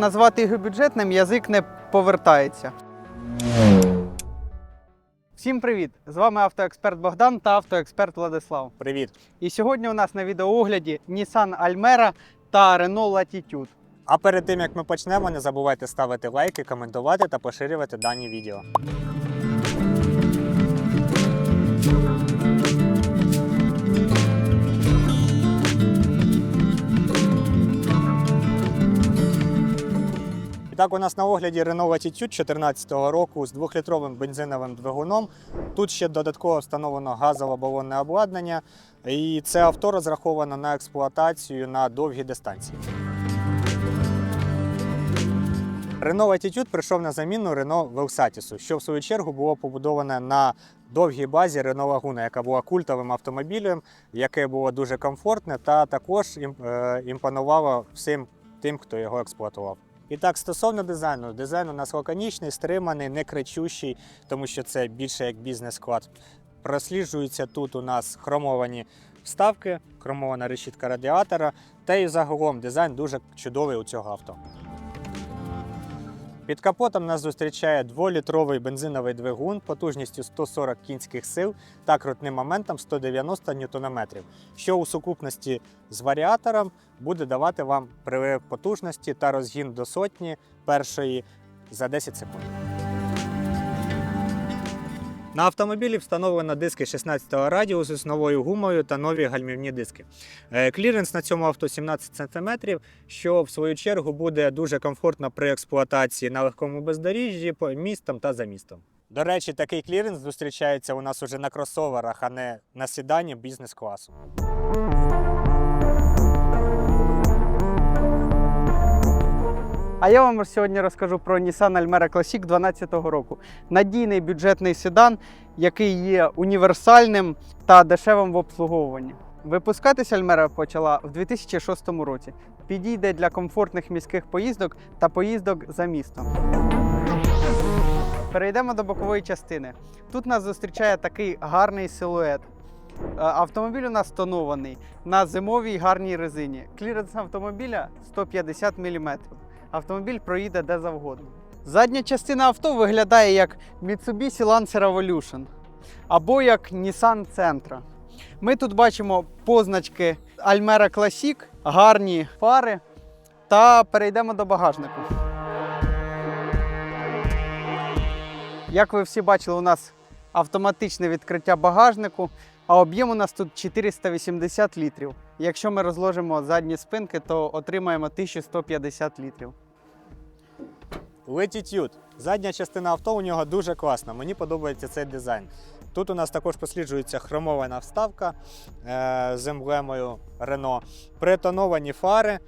назвати його бюджетним, язик не повертається. Всім привіт! З вами автоексперт Богдан та автоексперт Владислав. Привіт! І сьогодні у нас на відеоогляді Nissan Almera та Renault Latitude. А перед тим як ми почнемо, не забувайте ставити лайки, коментувати та поширювати дані відео. Так, у нас на огляді Renault Latitude 2014 року з 2-літровим бензиновим двигуном. Тут ще додатково встановлено газове балонне обладнання, і це авто розраховано на експлуатацію на довгі дистанції. Renault Latitude прийшов на заміну Renault Velsatis, що в свою чергу було побудоване на довгій базі Renault Laguna, яка була культовим автомобілем, яке було дуже комфортне та також е, імпонувало всім тим, хто його експлуатував. І так, стосовно дизайну, дизайн у нас лаконічний, стриманий, не кричущий, тому що це більше як бізнес-склад. Просліджуються тут у нас хромовані вставки, хромована решітка радіатора, та і загалом дизайн дуже чудовий у цього авто. Під капотом нас зустрічає 2-літровий бензиновий двигун потужністю 140 кінських сил та крутним моментом 190 Нм, що у сукупності з варіатором буде давати вам прилив потужності та розгін до сотні першої за 10 секунд. На автомобілі встановлено диски 16 радіусу з новою гумою та нові гальмівні диски. Е, Кліренс на цьому авто 17 см, що в свою чергу буде дуже комфортно при експлуатації на легкому бездоріжжі по містам та за містом. До речі, такий кліренс зустрічається у нас уже на кросоверах, а не на сідані бізнес-класу. А я вам сьогодні розкажу про Nissan Almera Classic 2012 року. Надійний бюджетний седан, який є універсальним та дешевим в обслуговуванні. Випускатись Almera почала в 2006 році. Підійде для комфортних міських поїздок та поїздок за містом. Перейдемо до бокової частини. Тут нас зустрічає такий гарний силует. Е, Автомобіль у нас тонований на зимовій гарній резині. Кліренс автомобіля 150 мм. Автомобіль проїде де завгодно. Задня частина авто виглядає як Mitsubishi Lancer Evolution або як Nissan Sentra. Ми тут бачимо позначки Almera Classic, гарні фари та перейдемо до багажнику. Як ви всі бачили, у нас автоматичне відкриття багажнику, а об'єм у нас тут 480 літрів. Якщо ми розложимо задні спинки, то отримаємо 1150 літрів. Latitude. Задня частина авто у нього дуже класна. Мені подобається цей дизайн. Тут у нас також посліджується хромована вставка е, з емблемою Renault, притоновані фари,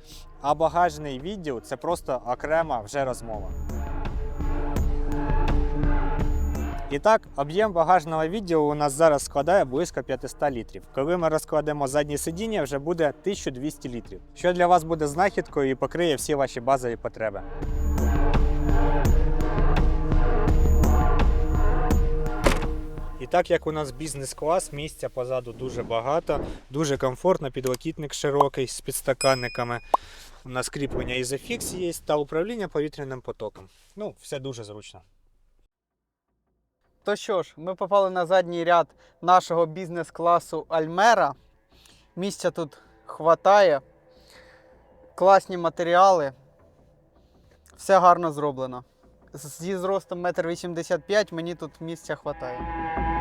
а багажний відділ це просто окрема вже розмова. І так, об'єм багажного відділу у нас зараз складає близько 500 літрів. Коли ми розкладемо заднє сидіння, вже буде 1200 літрів, що для вас буде знахідкою і покриє всі ваші базові потреби. І так як у нас бізнес-клас, місця позаду дуже багато, дуже комфортно, підлокітник широкий з підстаканниками. У нас кріплення Isofix є та управління повітряним потоком. Ну, все дуже зручно. То що ж, ми попали на задній ряд нашого бізнес-класу Альмера. Місця тут хватає. Класні матеріали. Все гарно зроблено. Зі зростом 1,85 м мені тут місця хватає.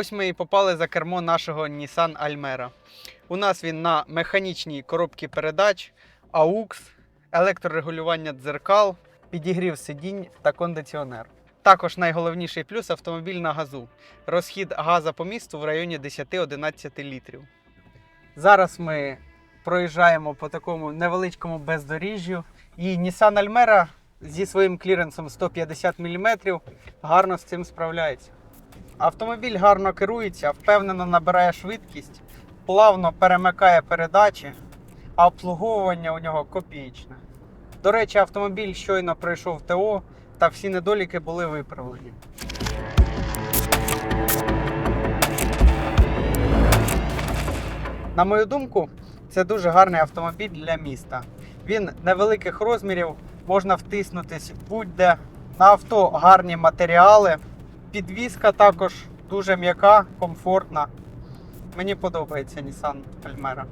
Ось ми і попали за кермо нашого Nissan Almera. У нас він на механічній коробці передач, AUX, електрорегулювання дзеркал, підігрів сидінь та кондиціонер. Також найголовніший плюс автомобіль на газу. Розхід газу по місту в районі 10-11 літрів. Зараз ми проїжджаємо по такому невеличкому бездоріжжю. І Nissan Almera зі своїм кліренсом 150 мм гарно з цим справляється. Автомобіль гарно керується, впевнено набирає швидкість, плавно перемикає передачі, а обслуговування у нього копієчне. До речі, автомобіль щойно пройшов ТО та всі недоліки були виправлені. На мою думку, це дуже гарний автомобіль для міста. Він невеликих розмірів, можна втиснутись будь-де. На авто гарні матеріали. Підвізка також дуже м'яка, комфортна. Мені подобається Nissan Almera.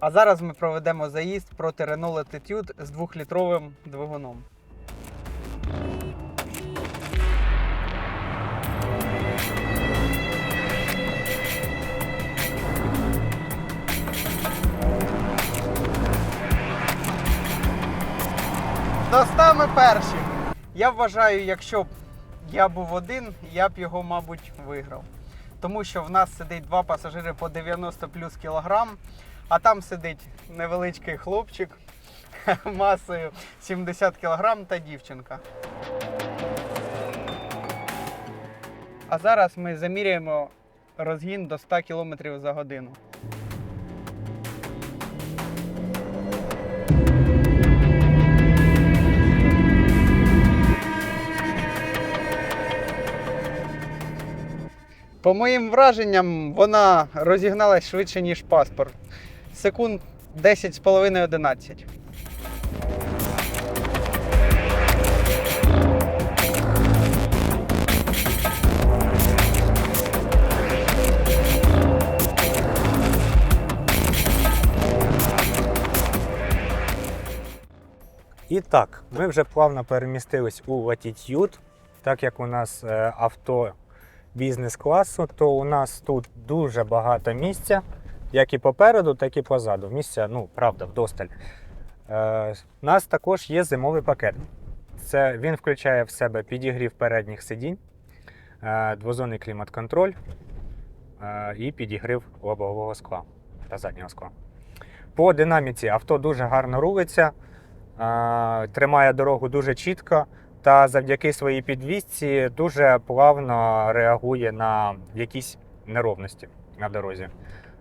А зараз ми проведемо заїзд проти Renault Latitude з 2-літровим двигуном. Достами перші. Я вважаю, якщо я був один, я б його, мабуть, виграв. Тому що в нас сидить два пасажири по 90 плюс кілограм, а там сидить невеличкий хлопчик масою 70 кілограм та дівчинка. А зараз ми заміряємо розгін до 100 км за годину. По моїм враженням, вона розігналась швидше, ніж паспорт. Секунд 10,5-11. І так, ми вже плавно перемістились у Latitude. Так як у нас е, авто бізнес-класу, то у нас тут дуже багато місця, як і попереду, так і позаду. Місця, ну, правда, вдосталь. Е, у нас також є зимовий пакет. Це, він включає в себе підігрів передніх сидінь, е, двозонний клімат-контроль е, і підігрів лобового скла та заднього скла. По динаміці авто дуже гарно рулиться, е, тримає дорогу дуже чітко та завдяки своїй підвісці дуже плавно реагує на якісь неровності на дорозі.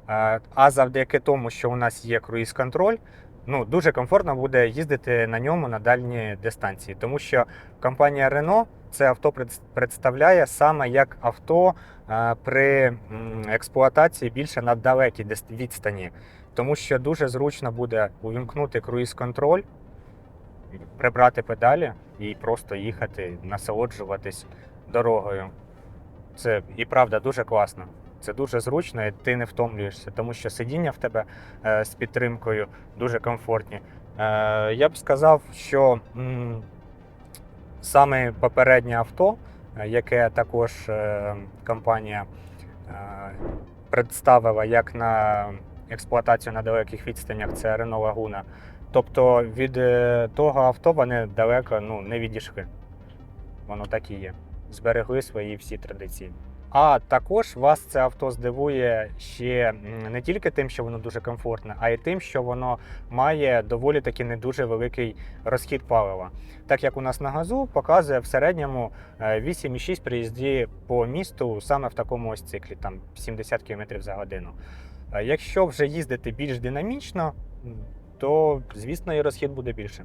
Е, А завдяки тому, що у нас є круїз-контроль, ну, дуже комфортно буде їздити на ньому на дальні дистанції, тому що компанія Renault це авто представляє саме як авто е, при експлуатації більше на далекій відстані, тому що дуже зручно буде увімкнути круїз-контроль, прибрати педалі і просто їхати, насолоджуватись дорогою. Це і правда дуже класно. Це дуже зручно, і ти не втомлюєшся, тому що сидіння в тебе е, з підтримкою дуже комфортні. Е, я б сказав, що м, саме попереднє авто, яке також е, компанія е, представила як на експлуатацію на далеких відстанях, це Renault Laguna. Тобто від е, того авто вони далеко ну, не відійшли. Воно так і є. Зберегли свої всі традиції. А також вас це авто здивує ще не тільки тим, що воно дуже комфортне, а й тим, що воно має доволі таки не дуже великий розхід палива. Так як у нас на газу показує в середньому е, 8,6 при їзді по місту саме в такому ось циклі, там 70 км за годину. Е, Якщо вже їздити більш динамічно, то звісно і розхід буде більше.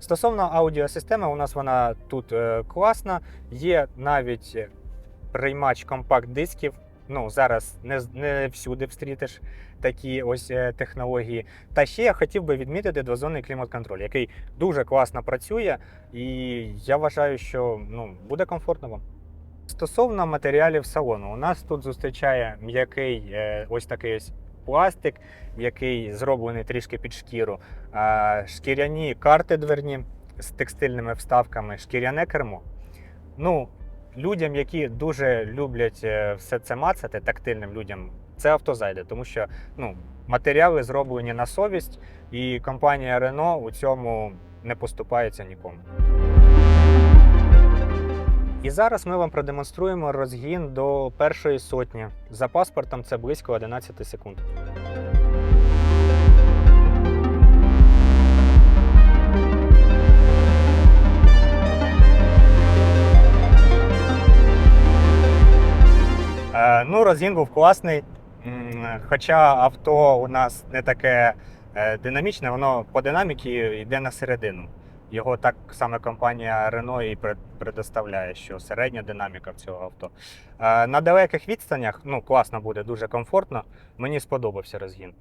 Стосовно аудіосистеми, у нас вона тут е, класна. Є навіть е, приймач компакт-дисків. Ну, зараз не, не всюди встрітиш такі ось е, технології. Та ще я хотів би відмітити двозонний клімат-контроль, який дуже класно працює, і я вважаю, що ну, буде комфортно вам. Стосовно матеріалів салону, у нас тут зустрічає м'який е, ось такий ось пластик, який зроблений трішки під шкіру, шкіряні карти дверні з текстильними вставками, шкіряне кермо. Ну, людям, які дуже люблять е, все це мацати, тактильним людям, це авто зайде, тому що ну, матеріали зроблені на совість, і компанія Renault у цьому не поступається нікому. І зараз ми вам продемонструємо розгін до першої сотні. За паспортом це близько 11 секунд. Е, ну, розгін був класний. Хоча авто у нас не таке е, динамічне, воно по динаміки йде на середину. Його так саме компанія Renault і предоставляє, що середня динаміка в цього авто. Е, На далеких відстанях ну, класно буде, дуже комфортно. Мені сподобався розгін.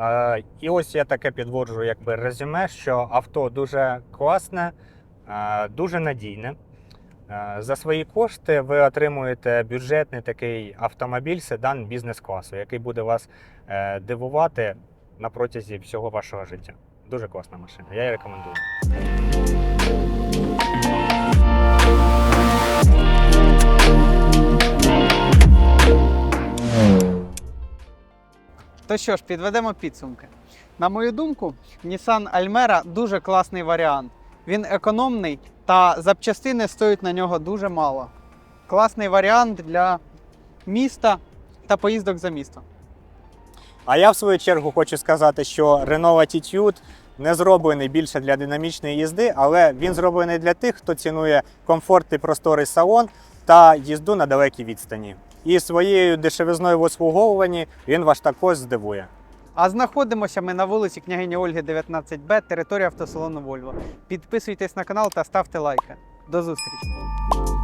Е, І ось я таке підводжу якби резюме, що авто дуже класне, е, дуже надійне. За свої кошти ви отримуєте бюджетний такий автомобіль седан бізнес-класу, який буде вас дивувати на протязі всього вашого життя. Дуже класна машина. Я її рекомендую. То що ж, підведемо підсумки. На мою думку, Nissan Almera дуже класний варіант. Він економний та запчастини стоять на нього дуже мало. Класний варіант для міста та поїздок за місто. А я в свою чергу хочу сказати, що Renault Attitude не зроблений більше для динамічної їзди, але він зроблений для тих, хто цінує комфорт і просторий салон та їзду на далекій відстані. І своєю дешевизною в обслуговуванні він вас також здивує. А знаходимося ми на вулиці княгині Ольги, 19Б, територія автосалону Вольво. Підписуйтесь на канал та ставте лайки. До зустрічі!